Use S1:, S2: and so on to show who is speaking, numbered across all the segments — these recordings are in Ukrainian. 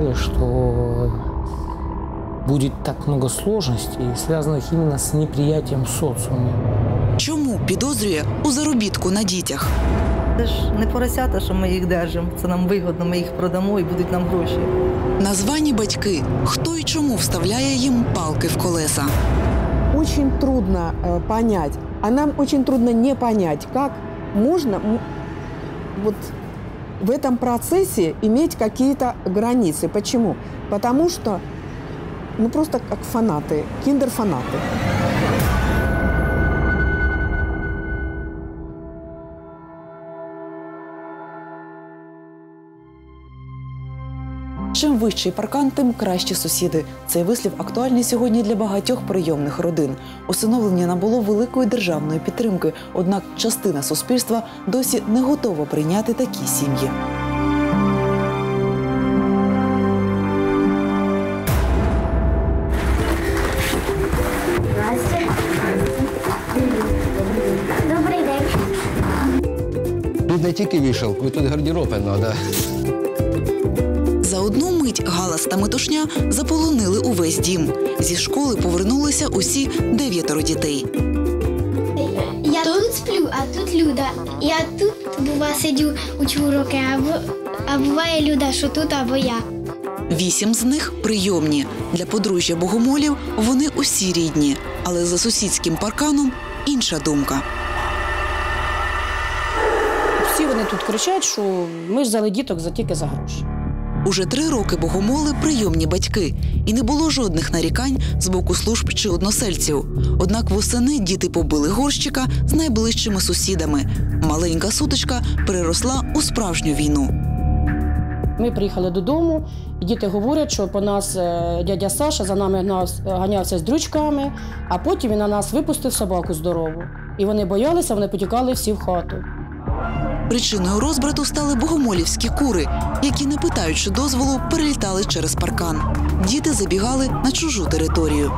S1: ожидали, что будет так много сложностей, связанных именно с неприятием социума.
S2: Чому підозрює у заробітку на дітях?
S3: Це ж не поросята, що ми їх держимо. Це нам вигодно, ми їх продамо і будуть нам гроші.
S2: Названі батьки, хто і чому вставляє їм палки в колеса.
S4: очень трудно э, понять, а нам очень трудно не понять, как можно вот в этом процессе иметь какие-то границы. Почему? Потому что, ну просто как фанаты, киндер-фанаты.
S2: Вищий паркан, тим кращі сусіди. Цей вислів актуальний сьогодні для багатьох прийомних родин. Усиновлення набуло великої державної підтримки, однак частина суспільства досі не готова прийняти такі сім'ї.
S5: Добрий день.
S6: Тут не тільки вішалку, тут гардероби треба.
S2: Одну мить галас та метушня заполонили увесь дім. Зі школи повернулися усі дев'ятеро дітей.
S5: Я тут сплю, а тут Люда. Я тут бува сидю учу уроки, а буває Люда, що тут або я.
S2: Вісім з них прийомні. Для подружжя богомолів вони усі рідні, але за сусідським парканом інша думка.
S7: Всі вони тут кричать, що ми ж взяли діток за тільки за гроші.
S2: Уже три роки богомоли прийомні батьки, і не було жодних нарікань з боку служб чи односельців. Однак восени діти побили горщика з найближчими сусідами. Маленька сутичка переросла у справжню війну.
S7: Ми приїхали додому, і діти говорять, що по нас е, дядя Саша за нами гнав- ганявся з дрючками, а потім він на нас випустив собаку здорову. І вони боялися, вони потікали всі в хату.
S2: Причиною розбрату стали богомолівські кури, які, не питаючи дозволу, перелітали через паркан. Діти забігали на чужу територію.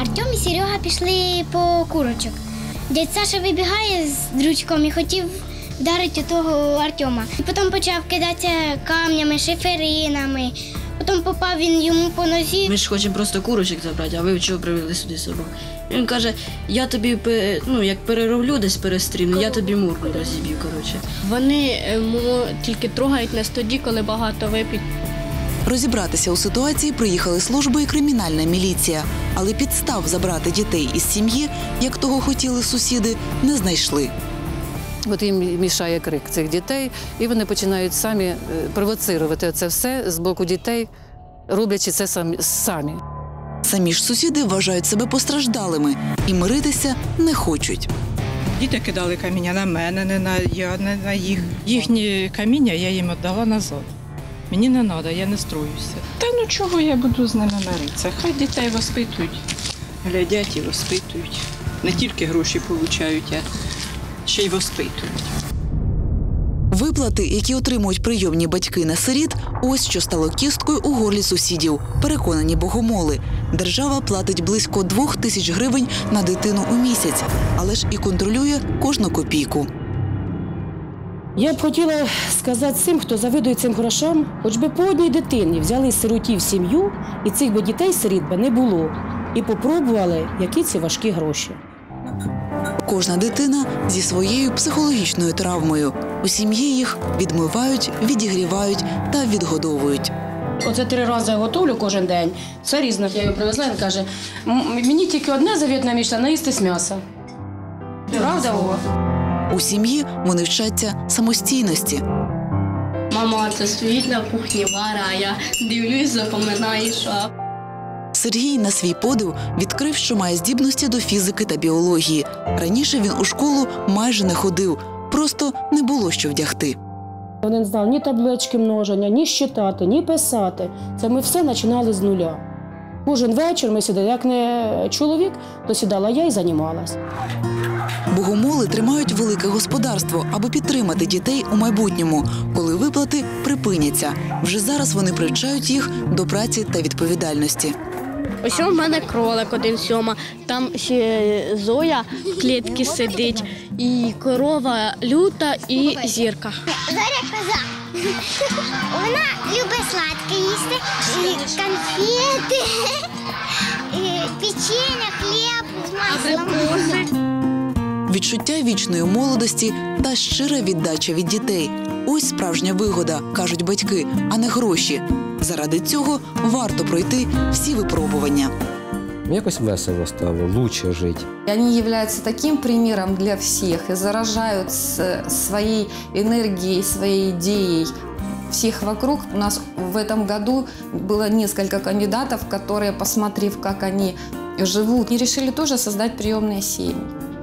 S5: Артем і Серега пішли по курочок. Дядь Саша вибігає з дручком і хотів вдарити того Артема. Потім почав кидатися камнями, шиферинами. Потім попав він йому по нозі.
S8: Ми ж хочемо просто курочок забрати, а ви чого привели сюди собак? Він каже, я тобі ну, як перероблю десь перестрімлю, я тобі мурку розіб'ю, коротше.
S9: Вони е, тільки трогають нас тоді, коли багато вип'ють.
S2: Розібратися у ситуації приїхали служби і кримінальна міліція, але підстав забрати дітей із сім'ї, як того хотіли сусіди, не знайшли.
S10: От їм мішає крик цих дітей, і вони починають самі е, провоцирувати це все з боку дітей, роблячи це самі. Самі.
S2: Ж сусіди вважають себе постраждалими і миритися не хочуть.
S11: Діти кидали каміння на мене, не на я, не на їх. Їхні каміння я їм віддала назад. Мені не треба, я не строюся. Та ну чого я буду з ними миритися? Хай дітей воспитують, глядять і воспитують. Не тільки гроші получають, а ще й воспитують.
S2: Виплати, які отримують прийомні батьки на сиріт, ось що стало кісткою у горлі сусідів. Переконані богомоли. Держава платить близько двох тисяч гривень на дитину у місяць, але ж і контролює кожну копійку.
S7: Я б хотіла сказати цим, хто завидує цим грошам, хоч би по одній дитині взяли сиротів сім'ю, і цих би дітей сиріт би не було. І попробували, які ці важкі гроші.
S2: Кожна дитина зі своєю психологічною травмою. У сім'ї їх відмивають, відігрівають та відгодовують.
S7: Оце три рази готовлю кожен день. Все різне. Я його привезла, він каже, мені тільки одне завітна мічта наїстись м'яса. Правда?
S2: У сім'ї вони вчаться самостійності.
S9: Мама це стоїть на кухні, вара, а я дивлюсь, запоминаю, що.
S2: Сергій на свій подив відкрив, що має здібності до фізики та біології. Раніше він у школу майже не ходив, просто не було що вдягти.
S7: Вони не знали ні таблички множення, ні щитати, ні писати. Це ми все починали з нуля. Кожен вечір ми сідали, як не чоловік, то сідала я і займалась.
S2: Богомоли тримають велике господарство, аби підтримати дітей у майбутньому, коли виплати припиняться. Вже зараз вони привчають їх до праці та відповідальності.
S9: Ось у мене кролик один сьома, там ще Зоя в клітці сидить, і корова люта, і зірка.
S5: Зоря коза. Вона любить сладке їсти, і конфети, і печення, хліб з маслом.
S2: Відчуття вічної молодості та щира віддача від дітей. Ось справжня вигода, кажуть батьки, а не гроші. Заради цього варто пройти всі випробування.
S6: Якось весело стало, лучше жити.
S12: Они являются таким примером для всех и заражают с- своей энергией, своей идеей всех вокруг. У нас в этом году было несколько кандидатов, которые, посмотрев, как они живут, и решили тоже создать приемные семьи.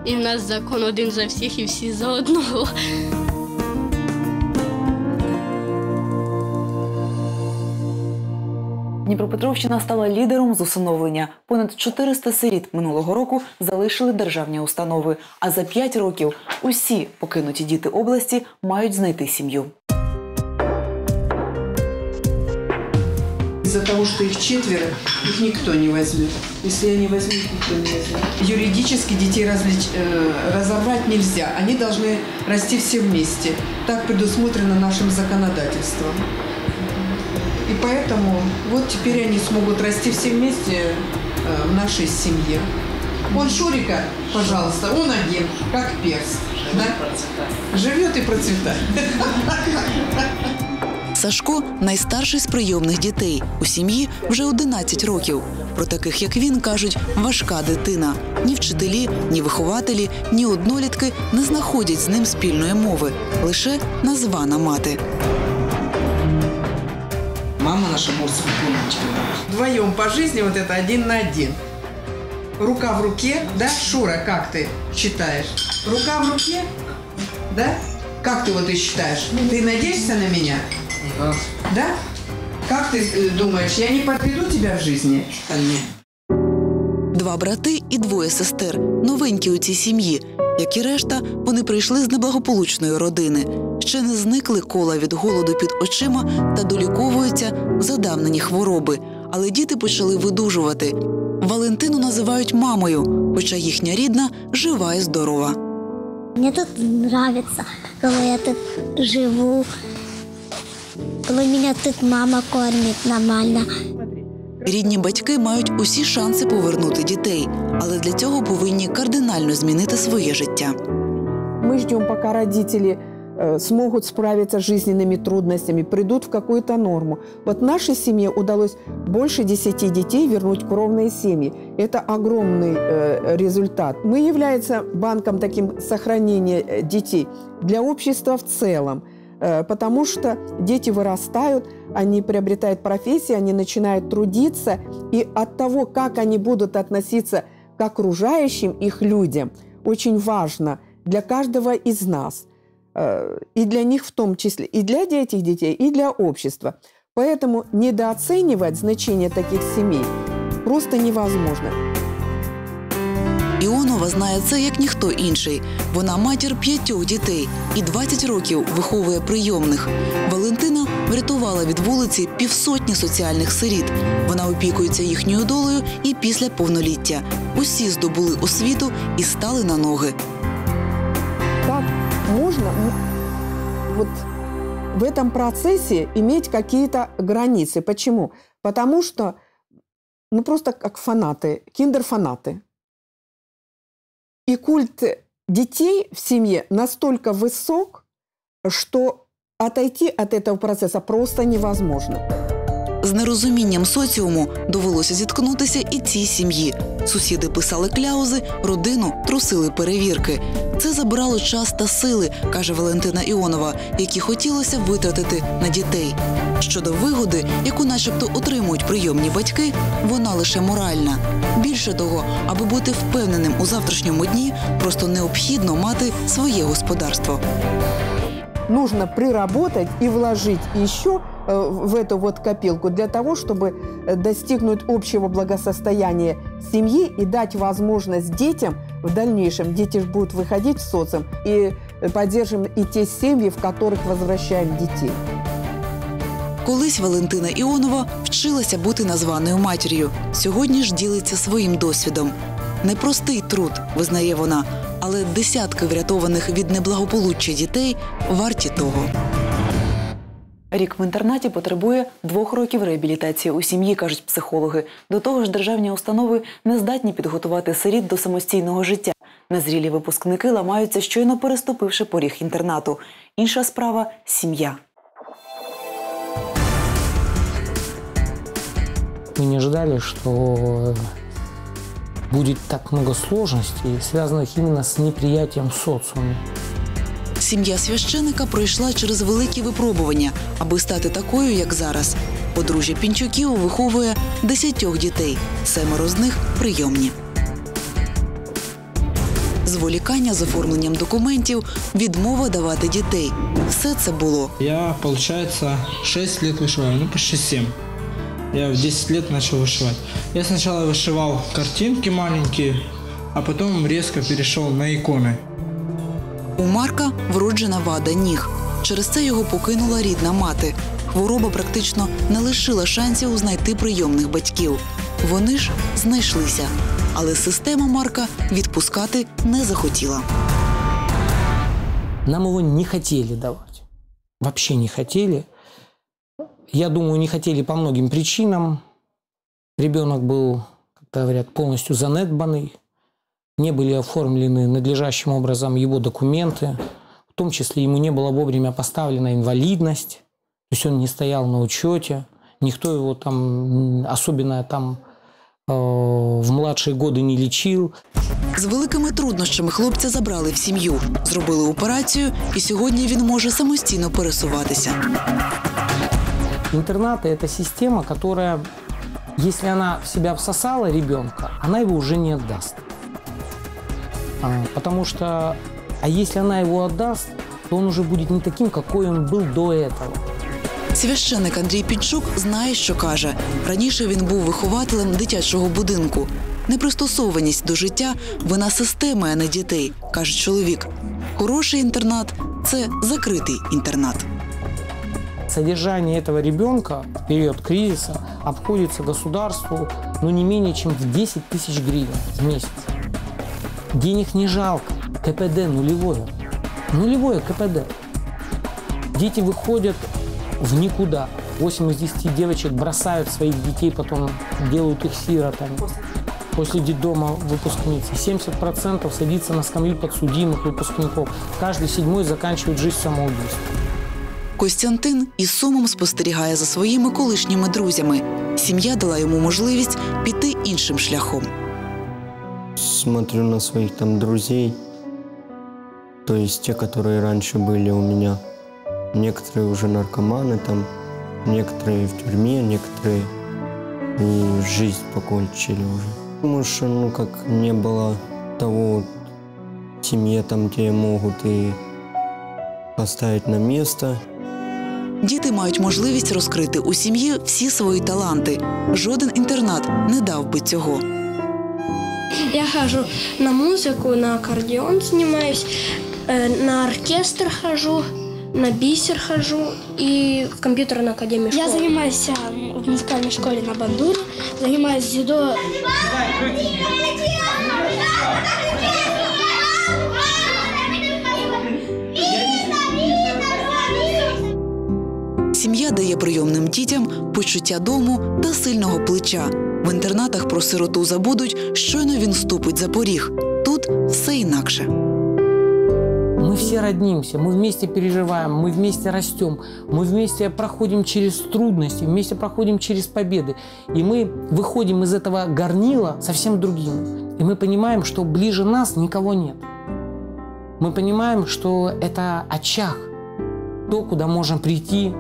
S9: І в нас закон один за всіх і всі за одного.
S2: Дніпропетровщина стала лідером з усиновлення. Понад 400 сиріт минулого року залишили державні установи. А за 5 років усі покинуті діти області мають знайти сім'ю.
S13: Из-за того, что их четверо, их никто не возьмет. Если они возьмут, никто не возьмет. Юридически детей различ- э, разорвать нельзя. Они должны расти все вместе. Так предусмотрено нашим законодательством. И поэтому вот теперь они смогут расти все вместе э, в нашей семье. Он Шурика, пожалуйста, он один, как перст. Да? Живет и процветает.
S2: Сашко найстарший з прийомних дітей. У сім'ї вже 11 років. Про таких, як він, кажуть, важка дитина. Ні вчителі, ні вихователі, ні однолітки не знаходять з ним спільної мови. Лише названа мати.
S13: Мама наша может умничка. Вдвоем по жизни вот это один на один. Рука в руке, да? Шура, как ты считаешь? Рука в руке? Да? Как ты вот и считаешь? Ты надеешься на меня? Да. Как ты э, думаешь, я не подведу тебя в жизни?
S2: Два брати і двоє сестер, новенькі у цій сім'ї. Як і решта, вони прийшли з неблагополучної родини. Ще не зникли кола від голоду під очима та доліковуються задавнені хвороби. Але діти почали видужувати. Валентину називають мамою, хоча їхня рідна жива і здорова.
S5: Мне тут нравится, коли я тут живу, коли мене тут мама кормить нормально.
S2: Рідні батьки мають усі шанси повернути дітей, але для цього повинні кардинально змінити своє життя.
S4: Мы ждем, пока родители э, смогут справиться с жизненными трудностями, придут в какую-то норму. Вот нашей семье удалось больше 10 детей вернуть в кровные семьи. Это огромный э, результат. Мы являемся банком таким сохранения э, детей для общества в целом, э, потому что дети вырастают, они приобретают профессии, они начинают трудиться, и от того, как они будут относиться к окружающим их людям, очень важно для каждого из нас, э, и для них в том числе, и для этих детей, и для общества. Поэтому недооценивать значение таких семей просто невозможно.
S2: Іонова знає це як ніхто інший. Вона матір п'ятьох дітей і 20 років виховує прийомних. Валентина врятувала від вулиці півсотні соціальних сиріт. Вона опікується їхньою долею і після повноліття. Усі здобули освіту і стали на ноги.
S4: Как можно м, вот в этом процессе иметь какие-то границы? Почему? Потому что, ну просто как фанаты, киндер-фанаты. И культ детей в семье настолько высок, что отойти от этого процесса просто невозможно.
S2: З нерозумінням соціуму довелося зіткнутися і цій сім'ї. Сусіди писали кляузи, родину трусили перевірки. Це забирало час та сили, каже Валентина Іонова, які хотілося витратити на дітей. Щодо вигоди, яку, начебто, отримують прийомні батьки, вона лише моральна. Більше того, аби бути впевненим у завтрашньому дні, просто необхідно мати своє господарство.
S4: нужно приработать и вложить еще э, в эту вот копилку для того, чтобы э, достигнуть общего благосостояния семьи и дать возможность детям в дальнейшем, дети ж будут выходить в социум, и э, поддержим и те семьи, в которых возвращаем детей.
S2: Колись Валентина Іонова вчилася бути названою матір'ю. Сьогодні ж ділиться своїм досвідом. Непростий труд, визнає вона, але десятки врятованих від неблагополуччя дітей варті того. Рік в інтернаті потребує двох років реабілітації у сім'ї, кажуть психологи. До того ж, державні установи не здатні підготувати сиріт до самостійного життя. Незрілі випускники ламаються, щойно переступивши поріг інтернату. Інша справа сім'я.
S1: Мы не ожидали, что будет так много сложностей, связанных именно с неприятием социума.
S2: Сім'я священика пройшла через великі випробування, аби стати такою, як зараз. Подружжя Пінчуків виховує десятьох дітей, семеро з них прийомні. Зволікання з оформленням документів, відмова давати дітей. Все це було.
S14: Я, получается, 6 лет вышиваю, ну почти 7. Я в 10 лет начал вышивать. Я сначала вышивал картинки маленькие, а потом резко перешел на иконы.
S2: У Марка вроджена вада ніг. Через це його покинула рідна мати. Хвороба практично не лишила шансів знайти прийомних батьків. Вони ж знайшлися. Але система Марка відпускати не захотіла.
S1: Нам его не хотели давать. Вообще не хотели. Я думаю, не хотели по многим причинам. Ребенок был, как говорят, полностью занедбанный. Не были оформлены надлежащим образом его документы. В том числе ему не была вовремя поставлена инвалидность. То есть он не стоял на учете. Никто его там, м, особенно там э, в младшие годы не лечил.
S2: З великими труднощами хлопця забрали в сім'ю, зробили операцію, і сьогодні він може самостійно пересуватися.
S1: Интернаты – это система, которая, если она в себя всосала ребенка, она его уже не отдаст. А, потому что, а если она его отдаст, то он уже будет не таким, какой он был до этого.
S2: Священник Андрій Підчук знає, що каже. Раніше він був вихователем дитячого будинку. Непристосованість до життя вина системи, а не дітей, каже чоловік. Хороший інтернат це закритий інтернат.
S1: Содержание этого ребенка в период кризиса обходится государству ну, не менее чем в 10 тысяч гривен в месяц. Денег не жалко. КПД нулевое. Нулевое КПД. Дети выходят в никуда. 8 из 10 девочек бросают своих детей, потом делают их сиротами. После детдома выпускницы. 70% садится на скамью подсудимых выпускников. Каждый седьмой заканчивает жизнь самоубийством.
S2: Костянтин із сумом спостерігає за своїми колишніми друзями. Сім'я дала йому можливість піти іншим шляхом.
S15: Смотрю на своих там друзей, то есть те, которые раньше были у меня. Некоторые уже наркоманы там, некоторые в тюрьме, некоторые и жизнь покончили уже. Потому что, ну, как не было того вот в семье там, где могут и поставить на место,
S2: Діти мають можливість розкрити у сім'ї всі свої таланти. Жоден інтернат не дав би цього.
S9: Я хожу на музыку, на аккордеон занимаюсь, э, на оркестр хожу, на бисер хожу и в компьютерную академию
S5: Я
S9: школы.
S5: занимаюсь в музыкальной школе на бандуре, занимаюсь дзюдо.
S2: Сім'я дає прийомним дітям почуття дому та сильного плеча. В інтернатах про сироту забудуть, щойно він ступить за поріг. Тут все інакше.
S1: Мы все роднимся, мы вместе переживаем, мы вместе растем, мы вместе проходим через трудности, вместе проходим через победы. И мы выходим из этого горнила совсем другими. И мы понимаем, что ближе нас никого нет. Мы понимаем, что это очаг, то, куда можем прийти,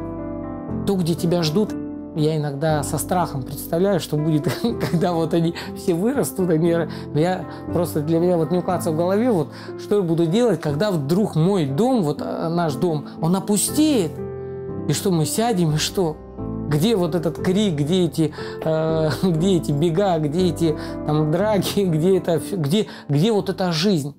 S1: то, где тебя ждут. Я иногда со страхом представляю, что будет, когда вот они все вырастут, они, я просто для меня вот не укладывается в голове, вот что я буду делать, когда вдруг мой дом, вот э, наш дом, он опустеет, и что мы сядем, и что? Где вот этот крик, где эти, э, где эти бега, где эти там драки, где это, где, где вот эта жизнь?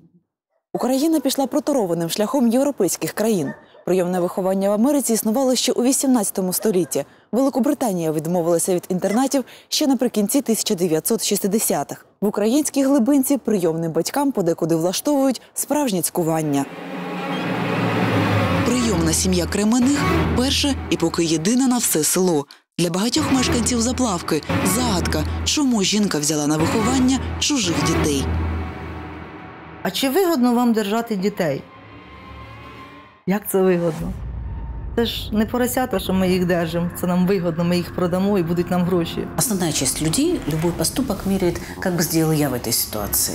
S2: Україна пішла проторованим шляхом європейських країн. Прийомне виховання в Америці існувало ще у 18 столітті. Великобританія відмовилася від інтернатів ще наприкінці 1960-х. В українській глибинці прийомним батькам подекуди влаштовують справжнє цькування. Прийомна сім'я Кремених перша і поки єдина на все село. Для багатьох мешканців заплавки загадка, чому жінка взяла на виховання чужих дітей.
S3: А чи вигодно вам держати дітей? Як це вигодно? Це ж не поросята, що ми їх держимо. Це нам вигодно, ми їх продамо і будуть нам гроші.
S16: Основная часть людей любой поступок меряет, как бы сделал я в этой ситуации.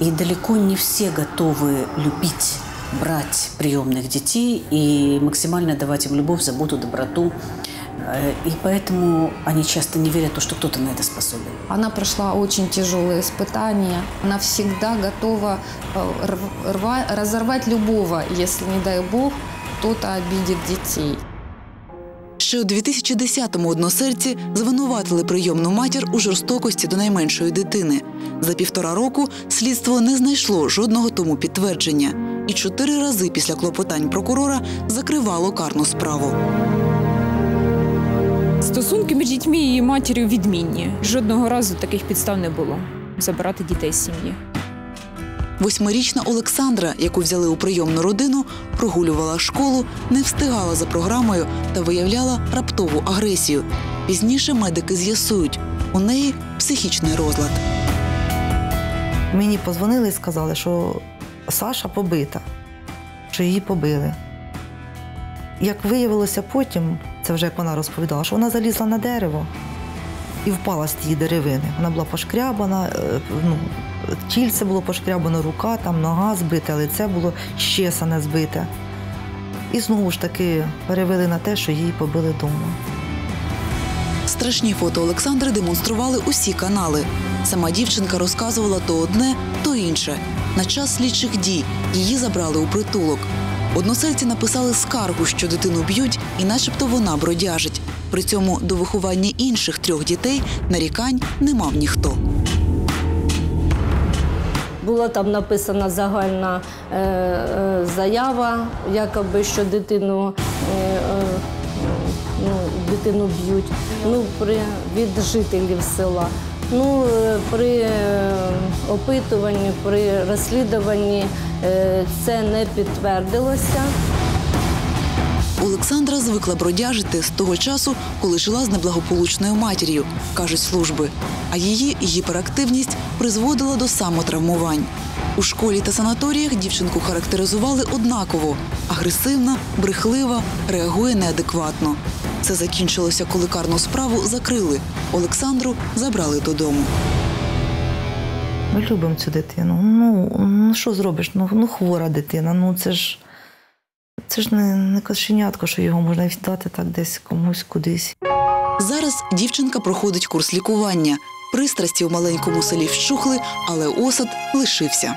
S16: И далеко не все готовы любить, брать приемных детей и максимально давать им любовь, заботу, доброту. Э, И поэтому они часто не верят в то, что кто-то на это способен.
S12: Она прошла очень тяжелые испытания. Она всегда готова э, рв- рва- разорвать любого, если, не дай бог, кто-то обидит детей.
S2: Ще у 2010-му односельці звинуватили прийомну матір у жорстокості до найменшої дитини. За півтора року слідство не знайшло жодного тому підтвердження, і чотири рази після клопотань прокурора закривало карну справу.
S17: Стосунки між дітьми і її матір'ю відмінні. Жодного разу таких підстав не було забирати дітей з сім'ї.
S2: Восьмирічна Олександра, яку взяли у прийомну родину, прогулювала школу, не встигала за програмою та виявляла раптову агресію. Пізніше медики з'ясують, у неї психічний розлад.
S3: Мені позвонили і сказали, що Саша побита, що її побили. Як виявилося потім, це вже як вона розповідала, що вона залізла на дерево і впала з тієї деревини. Вона була пошкрябана, е, ну, тільце було пошкрябано, рука, там, нога збита, лице було щесане збите. І знову ж таки перевели на те, що її побили вдома.
S2: Страшні фото Олександри демонстрували усі канали. Сама дівчинка розказувала то одне, то інше. На час слідчих дій її забрали у притулок. Односельці написали скаргу, що дитину б'ють, і начебто вона бродяжить. При цьому до виховання інших трьох дітей нарікань не мав ніхто.
S18: Була там написана загальна е, е, заява, якоби що дитину, е, е, ну, дитину б'ють ну, при, від жителів села. Ну, е, при е, опитуванні, при розслідуванні е, це не підтвердилося.
S2: Олександра звикла бродяжити з того часу, коли жила з неблагополучною матір'ю, кажуть служби. А її гіперактивність призводила до самотравмувань. У школі та санаторіях дівчинку характеризували однаково: агресивна, брехлива, реагує неадекватно. Це закінчилося, коли карну справу закрили. Олександру забрали додому.
S3: Ми любимо цю дитину. Ну, ну що зробиш? Ну, ну хвора дитина. Ну це ж це ж не, не кошенятко, що його можна віддати так десь комусь кудись.
S2: Зараз дівчинка проходить курс лікування. Пристрасті у маленькому селі вщухли, але осад лишився.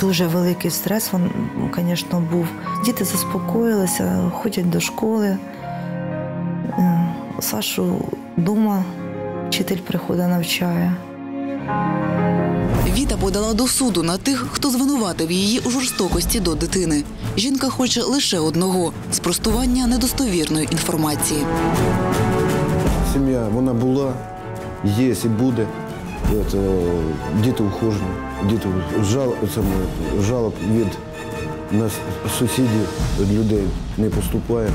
S3: Дуже великий стрес, він, звісно, був. Діти заспокоїлися, ходять до школи. Сашу вдома вчитель приходить, навчає.
S2: Віта подала до суду на тих, хто звинуватив її у жорстокості до дитини. Жінка хоче лише одного спростування недостовірної інформації.
S19: Сім'я вона була, є і буде. Це, діти ухожені, діти жал, це, жалоб від нас, сусідів, від людей не поступає.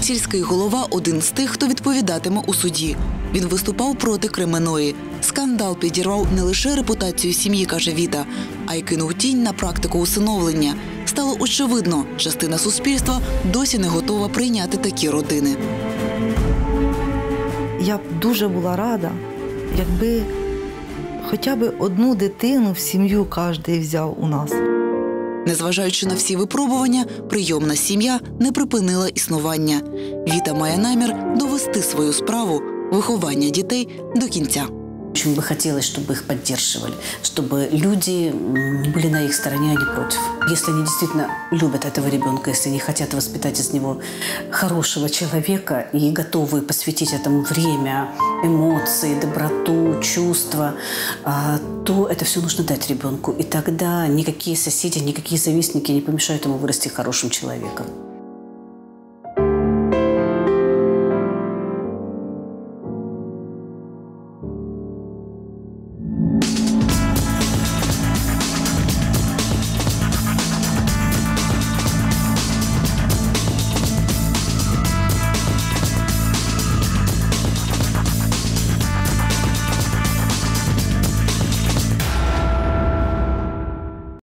S2: Сільський голова один з тих, хто відповідатиме у суді. Він виступав проти Кременої. Скандал підірвав не лише репутацію сім'ї, каже Віта, а й кинув тінь на практику усиновлення. Стало очевидно, частина суспільства досі не готова прийняти такі родини.
S3: Я б дуже була рада, якби хоча б одну дитину в сім'ю кожен взяв у нас.
S2: Незважаючи на всі випробування, прийомна сім'я не припинила існування. Віта має намір довести свою справу виховання дітей до кінця.
S16: Очень бы хотелось, чтобы их поддерживали, чтобы люди были на их стороне, а не против. Если они действительно любят этого ребенка, если они хотят воспитать из него хорошего человека и готовы посвятить этому время, эмоции, доброту, чувства, а, то это все нужно дать ребенку. И тогда никакие соседи, никакие завистники не помешают ему вырасти хорошим человеком.